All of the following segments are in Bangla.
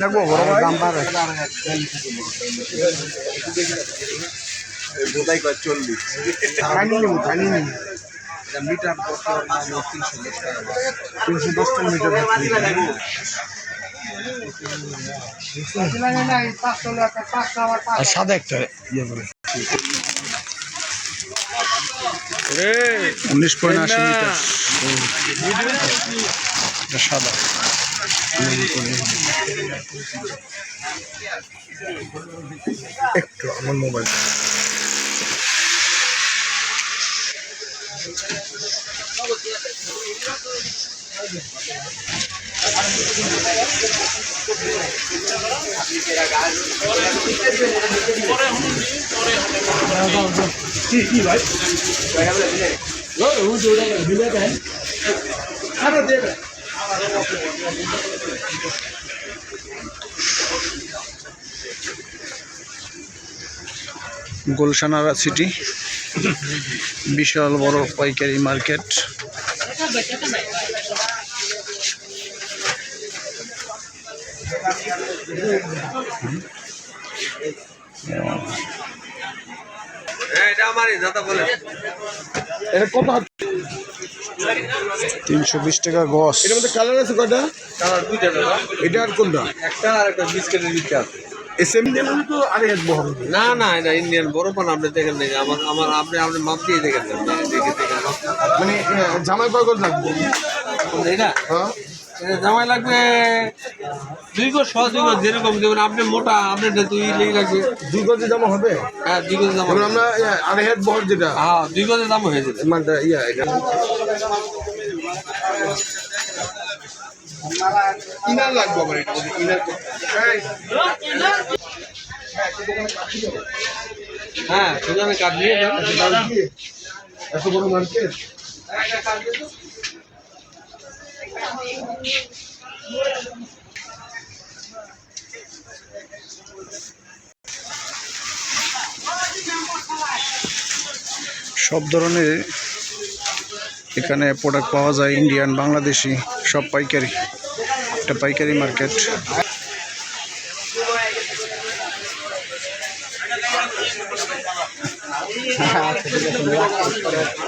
লাগবো বড় ভাই? বোধাই কয় চল্লিশ। খাইনি নেব খাইনি নেব মিটার তিনশো দশ টাকা তিনশো দশ টাকা মিটার আর সাদা একটা ইয়ে করে উনিশ পয়েন্ট আশি মিটার। সাদা। একটু আমার মোবাইল কি কি ভাই গুলশানারা সিটি বিশাল বড় পাইকারি মার্কেট। এটা আমারই দাদা বলে। এটা কত তিনশো বিশ টাকা গস। এর মধ্যে কালার আছে কয়টা? কালার দুইটা দাদা। এটা আর কোনটা? একটা আর একটা বিস্কিটের নিচে আছে। এস এম তো আরে এক বহর না না এটা ইন্ডিয়ান বড় পান আপনি দেখেন নাই। আমার আমার আপনি আপনি মাপ দিয়ে দেখেন মানে জামাই পাগল করে লাগবে? এটা? হ্যাঁ। জামাই লাগবে। দুই গজ গজ যেরকম যেমন আপনি মোটা আপনি দুই লেগে লাগবে। দুই গজে জামা হবে? হ্যাঁ দুই দাম এবার আমরা আড়াই হাত বহর যেটা। হ্যাঁ দুই গজের দাম হয়ে যেতে মানটা ইয়া এটা। ইনার লাগবে আমার এটা ইনার হ্যাঁ সুজানে কাট নিয়ে যান। এত বড় মার্কেট? সব ধরনের এখানে প্রোডাক্ট পাওয়া যায় ইন্ডিয়ান বাংলাদেশি সব পাইকারি। একটা পাইকারি মার্কেট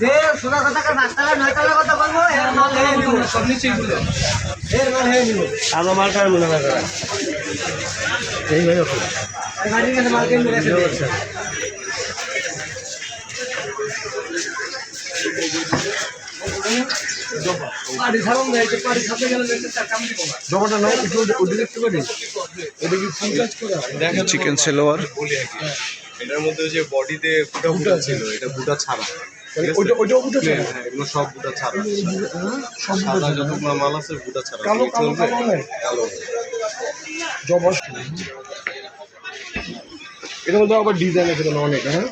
যে সোজা কথা নয়তলা কথা বলব এর মাল হয়ে নিব। সব এর মাল হয়ে নিব। আমার মাল কার মনে হয় এই গাড়ির কাছে মাল চিকেন সেলোয়ার এটার মধ্যে ওই যে বডিতে ফুটা ফুটা ছিল এটা ফুটা ছাড়া। ওইটা ওইটাও উঠেছে হ্যাঁ এগুলো সব ফুটা ছাড়া সব সাদা যতগুলো মাল আছে ফুটা ছাড়া কালো কালো কালো কালো। জমা এটার মধ্যে আবার ডিজাইন আছে অনেক হ্যাঁ?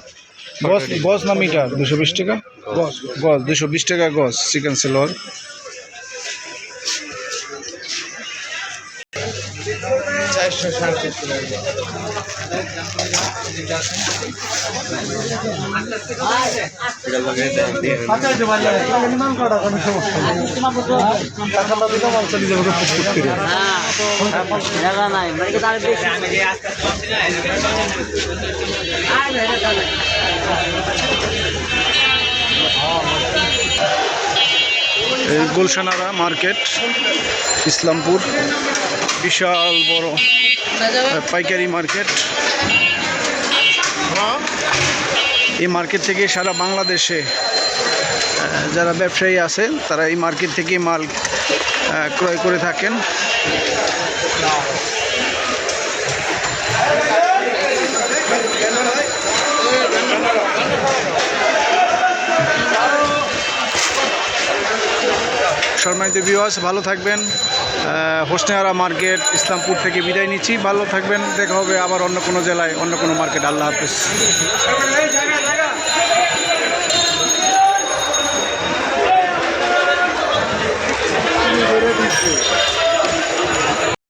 গস গজ না মিটার? দুশো বিশ টাকা? গস। গস দুশো বিশ টাকা গস চিকেন সেলোয়ার চারশো সাড়ে চারশো এটা গুলশানারা মার্কেট, ইসলামপুর, বিশাল বড় পাইকারি মার্কেট। এই মার্কেট থেকে সারা বাংলাদেশে যারা ব্যবসায়ী আছেন তারা এই মার্কেট থেকে মাল ক্রয় করে থাকেন। সম্মানিত ভিউয়ার্স ভালো থাকবেন। হোসনেহারা মার্কেট ইসলামপুর থেকে বিদায় নিচ্ছি। ভালো থাকবেন। দেখা হবে আবার অন্য কোনো জেলায়, অন্য কোনো মার্কেট। আল্লাহ হাফেজ।